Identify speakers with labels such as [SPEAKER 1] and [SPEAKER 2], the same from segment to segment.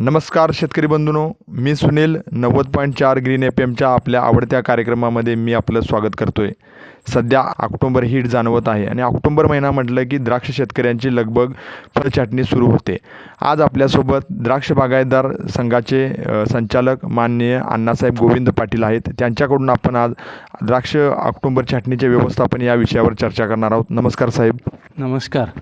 [SPEAKER 1] नमस्कार शेतकरी बंधूनो मी सुनील नव्वद पॉईंट चार ग्रीन एफ एमच्या आपल्या आवडत्या कार्यक्रमामध्ये मी आपलं स्वागत करतोय. सध्या ऑक्टोंबर हीट जाणवत आहे आणि ऑक्टोंबर महिना म्हटलं की द्राक्ष शेतकऱ्यांची लगबग फळछाटणी सुरू होते. आज आपल्यासोबत द्राक्ष बागायतदार संघाचे संचालक माननीय अण्णासाहेब गोविंद पाटील आहेत. त्यांच्याकडून आपण आज द्राक्ष ऑक्टोंबर छाटणीचे व्यवस्थापन या विषयावर चर्चा करणार आहोत. नमस्कार साहेब.
[SPEAKER 2] नमस्कार.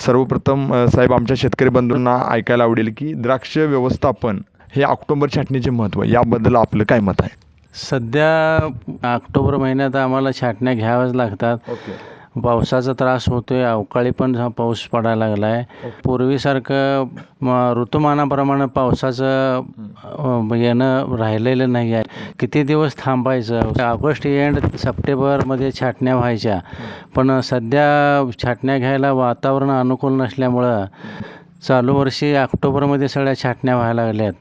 [SPEAKER 1] सर्वप्रथम साहेब आमच्या शेतकरी बंधूंना ऐकायला आवडेल की द्राक्ष व्यवस्थापन हे ऑक्टोबर छाटणीचे महत्त्व याबद्दल आपलं काय मत आहे?
[SPEAKER 2] सध्या ऑक्टोबर महिन्यात आम्हाला छाटण्या घ्याव्याच लागतात. पावसाचा त्रास होतोय अवकाळी पण पाऊस पडायला लागला आहे पूर्वीसारखं म ऋतुमानाप्रमाणे पावसाचं येणं राहिलेलं नाही आहे. किती दिवस थांबायचं? ऑगस्ट एंड सप्टेंबरमध्ये छाटण्या व्हायच्या. पण सध्या छाटण्या घ्यायला वातावरण अनुकूल नसल्यामुळं चालू वर्षी ऑक्टोबरमध्ये सगळ्या छाटण्या व्हायला लागल्यात.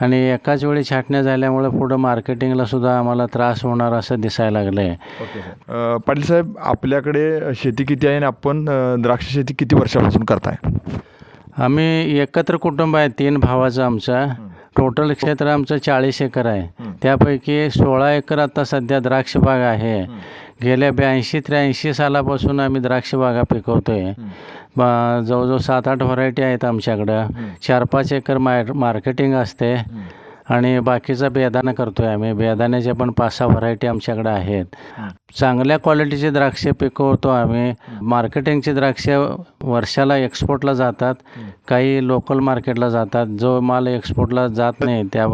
[SPEAKER 2] आणि एकाच वेळी छाटण्या झाल्यामुळे पुढं मार्केटिंगला सुद्धा आम्हाला त्रास होणार असं दिसायला लागलं आहे
[SPEAKER 1] पाटील साहेब आपल्याकडे शेती किती आहे आणि आपण द्राक्ष शेती किती वर्षापासून करताय?
[SPEAKER 2] आम्ही एकत्र कुटुंब आहे तीन भावाचं आमचं. टोटल क्षेत्र आमचं चाळीस एकर आहे. त्यापैकी सोळा एकर आता सध्या द्राक्ष बाग आहे. गेल्या ब्याऐंशी त्र्याऐंशी सालापासून आम्ही द्राक्ष बागा पिकवतोय. बा जवळजवळ सात आठ व्हरायटी आहेत आमच्याकडं. चार पाच एकर मार मार्केटिंग असते. आणि बाकीचा बेदाणा करतोय आम्ही. बेदाण्याचे पण पाच सहा व्हरायटी आमच्याकडे आहेत. चांगल्या क्वालिटीचे द्राक्षे पिकवतो आम्ही. मार्केटिंगचे द्राक्षे वर्षाला एक्सपोर्टला जातात. काही लोकल मार्केटला जातात. जो माल एक्सपोर्टला जात नाही त्या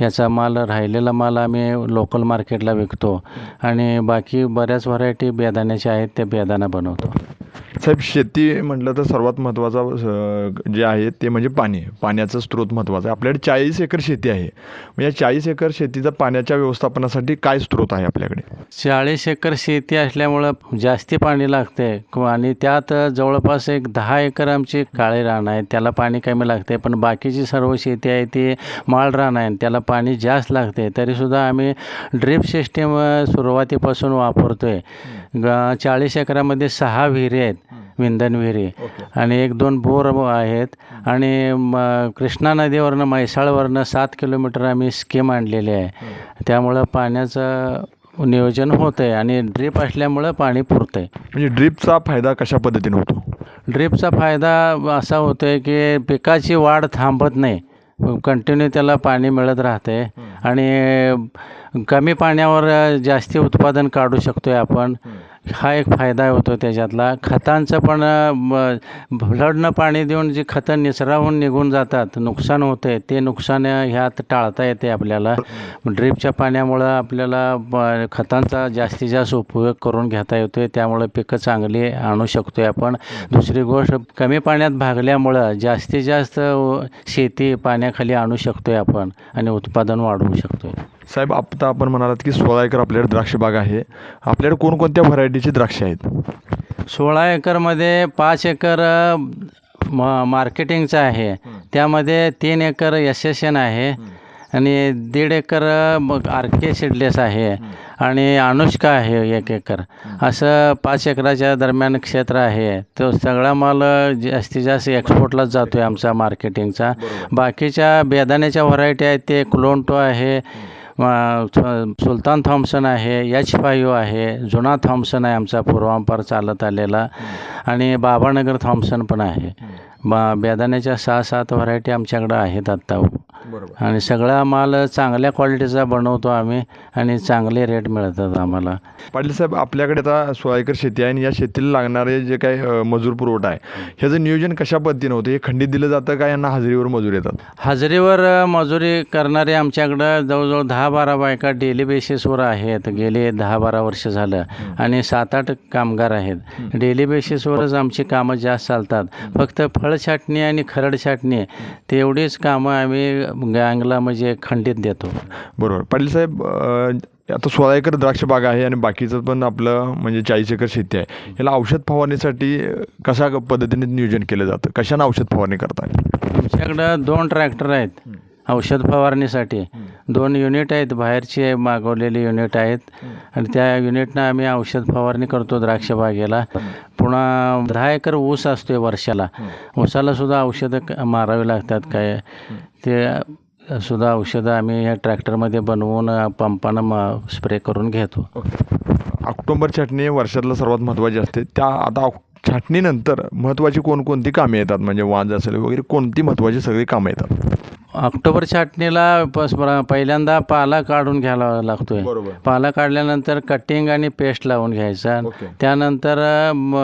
[SPEAKER 2] याचा माल राहिलेला माल आम्ही लोकल मार्केटला विकतो. आणि बाकी बऱ्याच व्हरायटी बेदाण्याच्या आहेत ते बेदाना बनवतो.
[SPEAKER 1] साहेब शेती म्हटलं तर सर्वात महत्त्वाचा जे आहे ते म्हणजे पाणी. पाण्याचा स्रोत महत्त्वाचा आहे. आपल्याकडे चाळीस एकर शेती आहे. म्हणजे या चाळीस एकर शेतीचा पाण्याच्या व्यवस्थापनासाठी काय स्रोत आहे आपल्याकडे?
[SPEAKER 2] चाळीस एकर शेती असल्यामुळं जास्ती पाणी लागते आणि त्यात जवळपास एक दहा एकर आमची काळे रान आहे त्याला पाणी कमी लागते पण बाकीची सर्व शेती आहे ती माळ रान आहे. त्याला पाणी जास्त लागते तरीसुद्धा आम्ही ड्रीप सिस्टीम सुरुवातीपासून वापरतो आहे ग चाळीस एकरामध्ये सहा विहिरी आहेत विंधन विहिरी. आणि एक दोन बोर आहेत. आणि म कृष्णा नदीवरनं म्हैसाळवरनं सात किलोमीटर आम्ही स्कीम आणलेली आहे. त्यामुळं पाण्याचं नियोजन होतं आहे आणि ड्रीप असल्यामुळं पाणी पुरतं आहे
[SPEAKER 1] म्हणजे ड्रीपचा फायदा कशा पद्धतीने होतो?
[SPEAKER 2] ड्रीपचा फायदा असा होतो आहे की पिकाची वाढ थांबत नाही. कंटिन्यू त्याला पाणी मिळत राहते. आणि कमी पाण्यावर जास्ती उत्पादन काढू शकतो आहे आपण हा एक फायदा होतो त्याच्यातला. खतांचं पण ब्लडनं पाणी देऊन जी खतं निसराहून निघून जातात नुकसान होते ते नुकसान ह्यात टाळता येते आपल्याला. ड्रीपच्या पाण्यामुळं आपल्याला ब- खतांचा जास्तीत जास्त उपयोग करून घेता येतो आहे त्यामुळं पिकं चांगली आणू शकतो आहे आपण. दुसरी गोष्ट कमी पाण्यात भागल्यामुळं जास्तीत जास्त शेती पाण्याखाली आणू शकतो आहे आपण आणि उत्पादन वाढवू शकतो आहे
[SPEAKER 1] साहेब आता आपण म्हणालात की सोळा एकर आपल्याकडे द्राक्ष बाग आहे. आपल्याकडे कोणकोणत्या व्हरायटीची द्राक्ष आहेत?
[SPEAKER 2] सोळा एकरमध्ये पाच एकर म मार्केटिंगचं आहे. त्यामध्ये तीन एकर एस एस एन आहे आणि दीड एकर मग आर के सिडलेस आहे आणि अनुष्का आहे एक एकर. असं पाच एकराच्या दरम्यान क्षेत्र आहे. तो सगळा माल जास्तीत जास्त एक्सपोर्टलाच जातो आहे आमचा मार्केटिंगचा बाकीच्या बेदाण्याच्या व्हरायटी आहेत ते क्लोंटो आहे सुलतान थॉम्सन आहे एच फायू आहे जुना थॉम्सन आहे आमचा पूर्वांपार चालत आलेला. आणि बाबानगर थॉम्सन पण आहे. बा बेदाण्याच्या सहा सात व्हरायटी आमच्याकडं आहेत आत्ता. आणि सगळा माल चांगल्या क्वालिटीचा बनवतो आम्ही आणि चांगले रेट मिळतात आम्हाला.
[SPEAKER 1] पाटील साहेब आपल्याकडे आता सोळा एकर शेती आहे आणि या शेतीला लागणारे जे काही मजूर पुरवठा आहे ह्याचं नियोजन कशा पद्धतीनं होतं? हे खंडित दिलं जातं का? यांना हजेरीवर मजूर येतात?
[SPEAKER 2] हजेरीवर मजुरी करणारे आमच्याकडं जवळजवळ दहा बारा बायका डेली बेसिसवर आहेत. गेले दहा बारा वर्ष झालं आणि सात आठ कामगार आहेत. डेली बेसिसवरच आमची कामं जास्त चालतात. फक्त फळ छाटणी आणि खरड छाटणी तेवढीच कामं आम्ही गँगला म्हणजे खंडित देतो.
[SPEAKER 1] बरोबर. पाटील साहेब आता सोळा एकर द्राक्ष बाग आहे आणि बाकीचं पण आपलं म्हणजे चाळीस एकर शेती आहे. याला औषध फवारणीसाठी कशा पद्धतीने नियोजन केलं जातं? कशानं औषध फवारणी करताय?
[SPEAKER 2] आमच्याकडं दोन ट्रॅक्टर आहेत. औषध फवारणीसाठी. दोन युनिट आहेत बाहेरचे मागवलेले युनिट आहेत. आणि त्या युनिटनं आम्ही औषध फवारणी करतो द्राक्ष बागेला. पुन्हा दहा एकर ऊस असतोय वर्षाला. ऊसाला सुद्धा औषधं मारावी लागतात काय? ते सुद्धा औषधं आम्ही ह्या ट्रॅक्टरमध्ये बनवून पंपानं म स्प्रे करून घेतो.
[SPEAKER 1] ऑक्टोबर छाटणी वर्षातलं सर्वात महत्त्वाची असते. त्या आता छाटणीनंतर महत्त्वाची कोणकोणती कामे येतात? म्हणजे वांज असेल वगैरे कोणती महत्त्वाची सगळी कामं येतात?
[SPEAKER 2] ऑक्टोबर छाटणीला पस- पहिल्यांदा पाला काढून घ्यायला लागतोय.
[SPEAKER 1] बरोबर.
[SPEAKER 2] पाला काढल्यानंतर कटिंग आणि पेस्ट लावून घ्यायचा.
[SPEAKER 1] ओके.
[SPEAKER 2] त्यानंतर अ, म,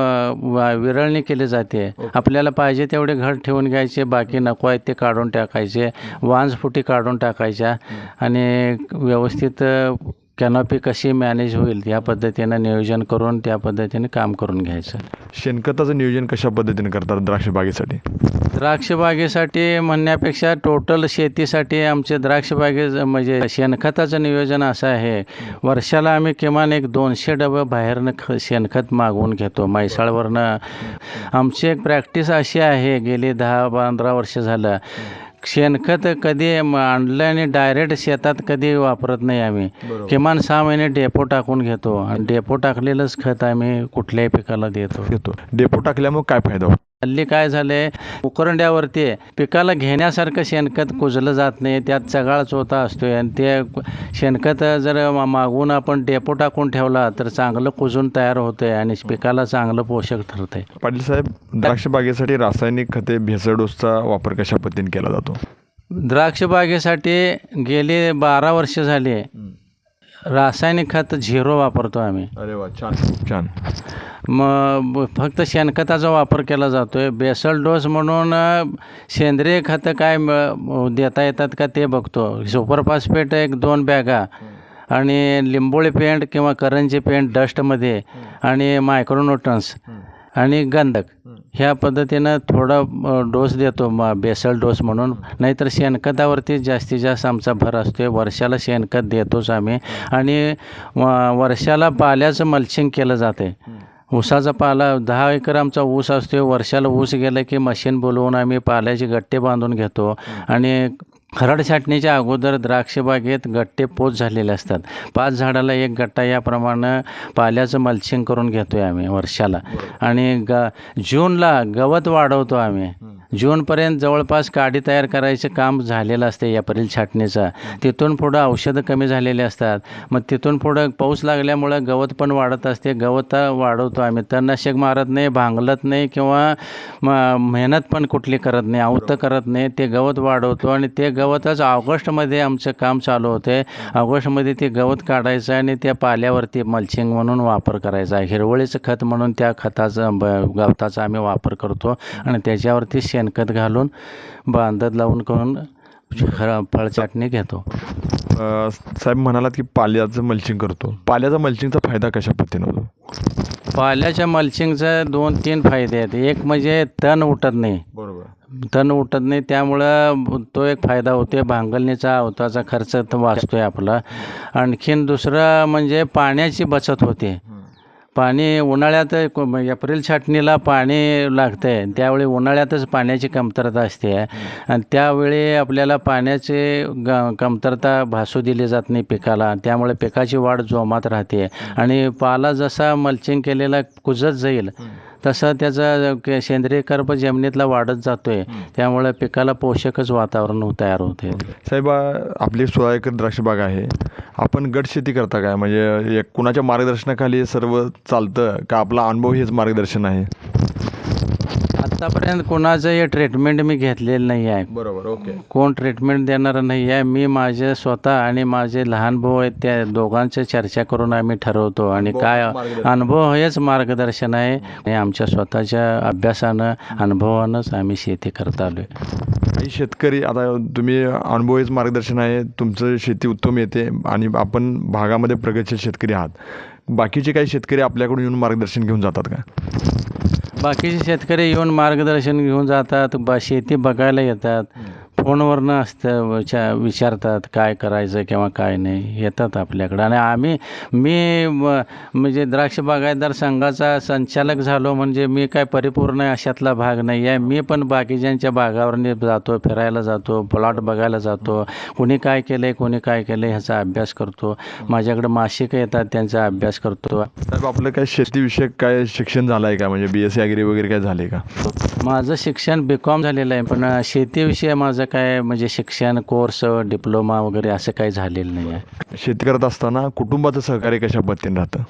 [SPEAKER 2] वा- विरळणी केली जाते. आपल्याला पाहिजे तेवढे घट ठेवून घ्यायचे बाकी नको आहेत ते काढून टाकायचे. वांज फुटी काढून टाकायच्या. आणि व्यवस्थित कॅनॉपी कशी मॅनेज होईल या पद्धतीनं नियोजन करून त्या पद्धतीने काम करून घ्यायचं.
[SPEAKER 1] शेणखताचं नियोजन कशा पद्धतीने करतात द्राक्ष बागेसाठी?
[SPEAKER 2] द्राक्ष बागेसाठी म्हणण्यापेक्षा टोटल शेतीसाठी आमचे द्राक्ष बागे म्हणजे शेणखताचं नियोजन असं आहे. वर्षाला आम्ही किमान एक दोनशे डबं बाहेरनं ख शेणखत मागवून घेतो. म्हैसाळवरनं. आमची एक प्रॅक्टिस अशी आहे गेली दहा पंधरा वर्ष झालं. शेणखत कधी म- आणलं आणि डायरेक्ट शेतात कधी वापरत नाही आम्ही. किमान सहा महिने डेपो टाकून घेतो. आणि डेपो टाकलेलंच खत आम्ही कुठल्याही पिकाला देतो.
[SPEAKER 1] घेतो डेपो टाकल्यामुळे काय फायदा होतो?
[SPEAKER 2] हल्ली काय झालंय? उकरंड्यावरती पिकाला घेण्यासारखं शेणखत कुजलं जात नाही. त्यात चगाळ चोथा असतोय आणि ते शेणखत जर मा- मागवून आपण डेपो टाकून ठेवला तर चांगलं कुजून तयार होतंय आणि पिकाला चांगलं पोषक ठरतंय.
[SPEAKER 1] पाटील साहेब द्राक्ष बागेसाठी रासायनिक खते भेसळ डोसचा वापर कशा पद्धतीने केला जातो?
[SPEAKER 2] द्राक्ष बागेसाठी गेली बारा वर्ष झाली. रासायनिक खत झिरो वापरतो आम्ही.
[SPEAKER 1] अरे वा छान खूप छान.
[SPEAKER 2] मग फक्त शेणखताचा वापर केला जातो आहे बेसल डोस म्हणून सेंद्रिय खतं काय म- देता येतात का ते बघतो. सुपर फॉस्फेट एक दोन बॅगा आणि लिंबोळी पेंट किंवा करंजी पेंट डस्टमध्ये आणि मायक्रोन्यूटन्स आणि गंधक. ह्या पद्धतीनं थोडा डोस देतो म बेसल डोस म्हणून. नाहीतर शेणखतावरती जास्तीत जास्त आमचा भर असतो वर्षाला शेणखत देतोच आम्ही. आणि वर्षाला पाल्याचं मल्चिंग केलं जाते ऊसाचा पाला दहा एकर आमचा ऊस असतो वर्षाला ऊस गेलं की मशीन बोलवून आम्ही पाल्याचे गट्टे बांधून घेतो. आणि खरड छाटणीच्या अगोदर द्राक्षबागेत गट्टे पोच झालेले असतात. पाच झाडाला एक गट्टा याप्रमाणे पाल्याचं मल्चिंग करून घेतो आहे आम्ही वर्षाला. आणि ग जूनला गवत वाढवतो आम्ही. जूनपर्यंत जवळपास काडी तयार करायचं काम झालेलं असते एप्रिल छाटणीचं. तिथून पुढं औषधं कमी झालेली असतात. मग तिथून पुढं पाऊस लागल्यामुळं गवत पण वाढत असते. गवत वाढवतो आम्ही. तणनाशक मारत नाही भांगलत नाही किंवा म- मेहनत पण कुठली करत नाही आवतं करत नाही. ते गवत वाढवतो आणि ते गवतच ऑगस्टमध्ये आमचं काम चालू होते. ऑगस्टमध्ये ते गवत काढायचं आणि त्या पाल्यावरती मल्चिंग म्हणून वापर करायचा. हिरवळीचं खत म्हणून त्या खताचं ब गवताचा आम्ही वापर करतो आणि त्याच्यावरती शेणखत घालून बांधत लावून करून फळचाटणी घेतो.
[SPEAKER 1] साहेब म्हणालात की पाल्याचं मल्चिंग करतो. पाल्याचा मल्चिंगचा फायदा कशा पद्धतीने होतो?
[SPEAKER 2] पाल्याच्या मल्चिंगचे दोन तीन फायदे आहेत. एक म्हणजे तण उठत नाही.
[SPEAKER 1] बरोबर.
[SPEAKER 2] तण उठत नाही त्यामुळं तो एक फायदा होतो भांगलणीचा अवताचा खर्च तो वाचतोय आपला. आणखीन दुसरं म्हणजे पाण्याची बचत होते. पाणी उन्हाळ्यात एप्रिल छाटणीला पाणी लागतं आहे त्यावेळी उन्हाळ्यातच पाण्याची कमतरता असते. आणि त्यावेळी आपल्याला पाण्याची ग कमतरता भासू दिली जात नाही पिकाला. त्यामुळे पिकाची वाढ जोमात राहते. आणि पाला जसा मल्चिंग केलेला कुजत जाईल तसं त्याचा के- सेंद्रिय कर्ब जमिनीतला वाढत जातोय. त्यामुळे पिकाला पोषकच वातावरण तयार होते.
[SPEAKER 1] साहेब आपली सोळा एकर आहे. आपण गट शेती करता काय? म्हणजे एक कुणाच्या मार्गदर्शनाखाली सर्व चालतं का? आपला अनुभव हेच मार्गदर्शन आहे?
[SPEAKER 2] आतापर्यंत कोणाचं हे ट्रीटमेंट मी घेतलेलं नाही आहे.
[SPEAKER 1] बरोबर ओके.
[SPEAKER 2] कोण ट्रीटमेंट देणारं नाही आहे मी माझे स्वतः आणि माझे लहान भाऊ आहेत त्या दोघांची चर्चा करून आम्ही ठरवतो. आणि काय अनुभव हेच मार्गदर्शन आहे. आणि आमच्या स्वतःच्या अभ्यासानं अनुभवानंच आम्ही शेती करत आलो आहे.
[SPEAKER 1] काही शेतकरी आता तुम्ही अनुभवीच मार्गदर्शन आहे. तुमचं शेती उत्तम येते आणि आपण भागामध्ये प्रगतशील शेतकरी आहात. बाकीचे काही शेतकरी आपल्याकडून येऊन मार्गदर्शन घेऊन जातात का?
[SPEAKER 2] बाकीचे शेतकरी येऊन मार्गदर्शन घेऊन जातात बा शेती बघायला येतात. फोनवरनं असतं विचा विचारतात काय करायचं किंवा काय नाही येतात आपल्याकडं. आणि आम्ही मी म्हणजे द्राक्ष बागायतदार संघाचा संचालक झालो म्हणजे मी काय परिपूर्ण अशातला भाग नाही आहे. मी पण बाकीच्यांच्या बागावर जातो फिरायला जातो प्लॉट बघायला जातो. कोणी काय केलं आहे कोणी काय केलं आहे ह्याचा अभ्यास करतो. माझ्याकडं मासिकं येतात त्यांचा अभ्यास करतो.
[SPEAKER 1] साहेब आपलं काय शेतीविषयक काय शिक्षण झालं आहे का? म्हणजे बी एस सी वगैरे काय झाले का?
[SPEAKER 2] माझं शिक्षण बी कॉम झालेलं आहे पण शेतीविषयी माझं काय म्हणजे शिक्षण कोर्स डिप्लोमा वगैरे असं काही झालेलं नाही आहे?
[SPEAKER 1] शेती करत असताना कुटुंबाचं सहकार्य कशा पद्धतीने राहतं?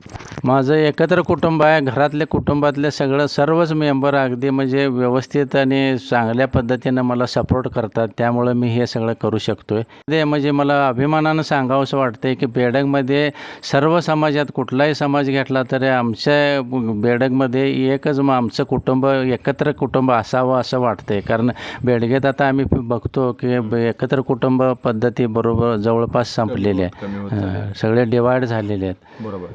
[SPEAKER 2] माझं एकत्र कुटुंब आहे. घरातले कुटुंबातले सगळं सर्वच मेंबर अगदी म्हणजे व्यवस्थित आणि चांगल्या पद्धतीनं मला सपोर्ट करतात. त्यामुळं मी हे सगळं करू शकतो आहे ते म्हणजे मला अभिमानानं सांगावंसं वाटतं की बेडगमध्ये सर्व समाजात कुठलाही समाज घेतला तरी आमच्या बेडगमध्ये एकच मग आमचं कुटुंब एकत्र कुटुंब असावं असं वाटतंय. कारण बेडगेत आता आम्ही बघतो की ब- एकत्र कुटुंब पद्धती बरोबर जवळपास संपलेल्या आहे. सगळे डिवाइड झालेले आहेत.
[SPEAKER 1] बरोबर.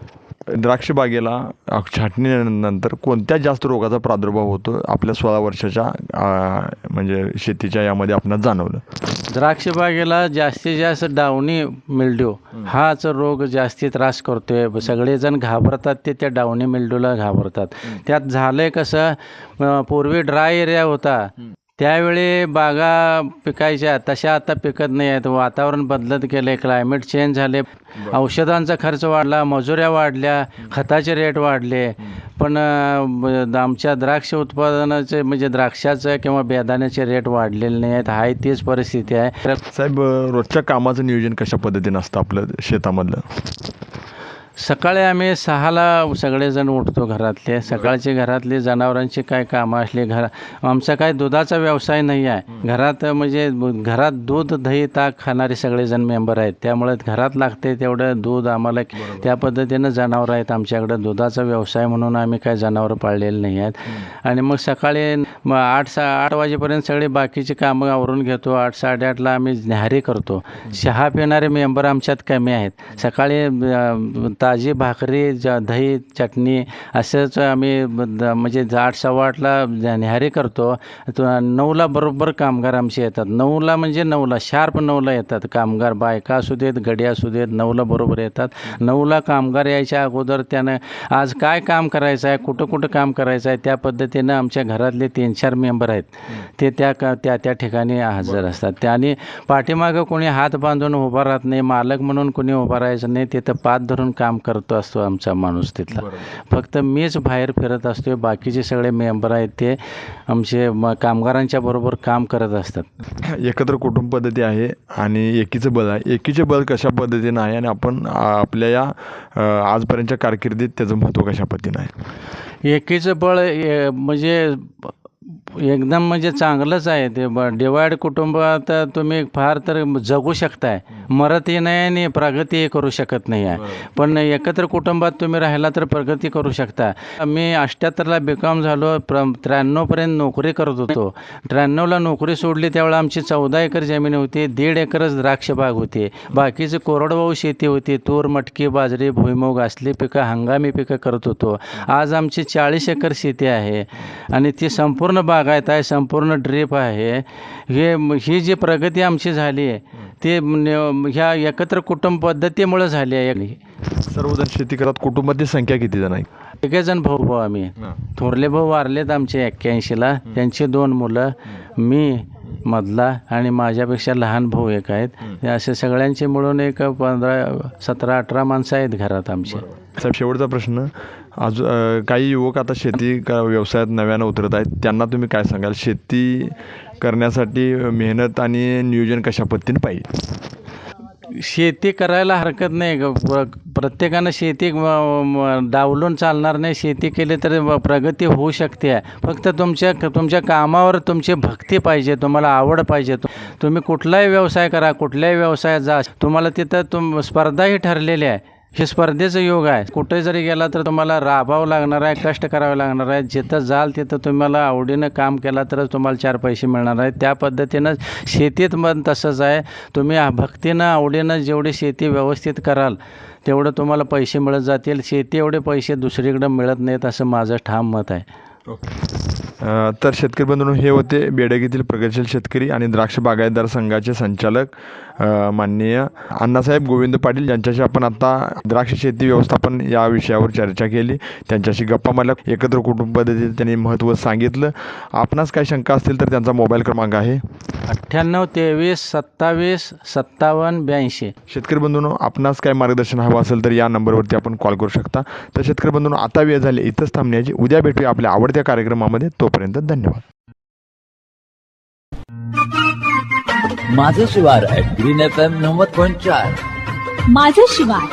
[SPEAKER 1] द्राक्ष बागेला अ, छाटणीनंतर कोणत्या जास्त रोगाचा प्रादुर्भाव होतो आपल्या सोळा वर्षाच्या अ, म्हणजे शेतीच्या यामध्ये आपण जाणवलं?
[SPEAKER 2] द्राक्ष बागेला जास्तीत जास्त डावणी मिल्ड्यू. हाच रोग जास्ती त्रास करतोय. सगळेजण घाबरतात ते त्या डावणी मिल्ड्यूला घाबरतात. त्यात झालंय कसं अं, पूर्वी ड्राय एरिया होता. त्यावेळी बागा पिकायच्या तशा आता पिकत नाही आहेत. वातावरण बदलत गेले क्लायमेट चेंज झाले. औषधांचा खर्च वाढला मजुऱ्या वाढल्या खताचे रेट वाढले. पण आमच्या द्राक्ष उत्पादनाचे म्हणजे द्राक्षाचं किंवा बेदाण्याचे रेट वाढलेले नाही आहेत. हाय तीच परिस्थिती आहे.
[SPEAKER 1] साहेब रोजच्या कामाचं नियोजन कशा पद्धतीनं असतं आपलं शेतामधलं?
[SPEAKER 2] सकाळी आम्ही सहाला सगळेजण उठतो घरातले. सकाळची घरातली जनावरांची काय कामं असली घर आमचा काय दुधाचा व्यवसाय नाही आहे. घरात म्हणजे घरात दूध दही ताक खाणारे सगळेजण मेंबर आहेत. त्यामुळे घरात लागते तेवढं दूध आम्हाला त्या पद्धतीनं जनावरं आहेत आमच्याकडं. दुधाचा व्यवसाय म्हणून आम्ही काय जनावरं पाळलेली नाही आहेत. आणि मग सकाळी मग आठ सा आठ वाजेपर्यंत सगळे बाकीची कामं आवरून घेतो. आठ साडेआठला आम्ही न्याहारी करतो. चहा पिणारे मेंबर आमच्यात कमी आहेत. सकाळी ताजी भाकरी ज दही चटणी असंच आम्ही म्हणजे आठ सव्वा आठला न्याहारी करतो तो नऊला बरोबर कामगार आमचे येतात. नऊला म्हणजे नऊला शार्प नऊला येतात कामगार. बायका असू देत गडी असू देत नऊला बरोबर येतात. नऊला कामगार यायच्या अगोदर त्यानं आज काय काम करायचं आहे कुठं कुठं काम करायचं आहे त्या पद्धतीनं आमच्या घरातले तीन चार मेंबर आहेत. ते त्या का त्या त्या ठिकाणी हजर असतात. त्याने पाठीमागं कोणी हात बांधून उभा राहत नाही मालक म्हणून कोणी उभा राहायचं नाही तिथं पात धरून काम करतो असतो आमचा माणूस तिथला. फक्त मीच बाहेर फिरत असतो बाकीचे सगळे मेंबर आहेत ते आमचे कामगारांच्या बरोबर काम करत असतात.
[SPEAKER 1] एकत्र कुटुंब पद्धती आहे आणि एकीचं बळ आहे. एकीचे बळ कशा पद्धतीनं आहे आणि आपण आपल्या या आजपर्यंतच्या कारकिर्दीत त्याचं महत्त्व कशा पद्धतीनं आहे?
[SPEAKER 2] एकीचं बळ म्हणजे एकदम म्हणजे चांगलंच आहे ते. ब डिवाइड कुटुंबात तुम्ही फार तर जगू शकताय. मरतही नाही आणि प्रगतीही करू शकत नाही आहे. पण एकत्र कुटुंबात तुम्ही राहिला तर प्रगती करू शकता. मी अठ्ठ्याहत्तरला बी कॉम झालो प्र त्र्याण्णवपर्यंत नोकरी करत होतो. त्र्याण्णवला नोकरी सोडली त्यावेळेला आमची चौदा एकर जमीन होती दीड एकरच द्राक्ष बाग होती. बाकीची कोरडवाहू शेती होती तूर मटकी बाजरी भुईमूग असली पिकं हंगामी पिकं करत होतो. आज आमची चाळीस एकर शेती आहे. आणि ती संपूर्ण बागायत आहे संपूर्ण ड्रीप आहे. हे ही जी प्रगती आमची झाली आहे ते ह्या एकत्र कुटुंब पद्धतीमुळे झाली आहे.
[SPEAKER 1] सर्वजण शेती करत कुटुंबातली संख्या किती जण आहे?
[SPEAKER 2] जण भाऊ भाऊ आम्ही. थोरले भाऊ वारलेत आमचे एक्क्याऐंशीला त्यांची दोन मुलं मी मधला आणि माझ्यापेक्षा लहान भाऊ एक आहेत. असे सगळ्यांचे मिळून एक पंधरा सतरा अठरा माणसं आहेत घरात आमचे.
[SPEAKER 1] शेवटचा प्रश्न. अजून काही युवक आता शेती का व्यवसायात नव्यानं उतरत आहेत. त्यांना तुम्ही काय सांगाल? शेती करण्यासाठी मेहनत आणि नियोजन कशा पद्धतीने पाहिजे?
[SPEAKER 2] शेती करायला हरकत नाही ग- प्रत्येकानं शेती डावलून चालणार नाही. शेती केली तर प्रगती होऊ शकते. फक्त तुमच्या तुमच्या कामावर तुमची भक्ती पाहिजे. तुम्हाला आवड पाहिजे. तुम्ही कुठलाही व्यवसाय करा कुठल्याही व्यवसायात जा. तुम्हाला तिथं तुम स्पर्धाही ठरलेली आहे. हे स्पर्धेचं योग आहे. कुठे जरी गेला तर तुम्हाला राबावं लागणार आहे कष्ट करावे लागणार आहे. जिथं जाल तिथं तुम्हाला आवडीनं काम केला तरच तुम्हाला चार पैसे मिळणार आहेत त्या पद्धतीनं शेतीत पण तसंच आहे. तुम्ही भक्तीनं आवडीनं जेवढी शेती व्यवस्थित कराल तेवढं तुम्हाला पैसे मिळत जातील. शेती एवढे पैसे दुसरीकडं मिळत नाहीत असं माझं ठाम मत आहे.
[SPEAKER 1] अ, तर शेतकरी बंधूंनो हे होते बेडग येथील प्रगतशील शेतकरी आणि द्राक्ष बागायतदार संघाचे संचालक माननीय अण्णासाहेब गोविंद पाटील. यांच्याशी आपण आता द्राक्ष शेती व्यवस्थापन या विषयावर चर्चा केली. त्यांच्याशी गप्पा मारल्या. एकत्र कुटुंब पद्धतीत त्यांनी महत्त्व सांगितलं. आपणास काही शंका असतील तर त्यांचा मोबाईल क्रमांक आहे.
[SPEAKER 2] अठ्ठ्याण्णव तेवीस सत्तावीस सत्तावन्न ब्याऐंशी.
[SPEAKER 1] शेतकरी बंधूंनो आपणास काय मार्गदर्शन हवं असेल तर या नंबरवरती आपण कॉल करू शकता. तर शेतकरी बंधूंनो आता वेळ झाली. इथंच थांबण्याची. उद्या भेटूया आपल्या आवडत्या कार्यक्रमामध्ये. तोपर्यंत धन्यवाद.
[SPEAKER 3] Majha Shivar green F M नव्वद पॉईंट चार.
[SPEAKER 4] माझं शिवार.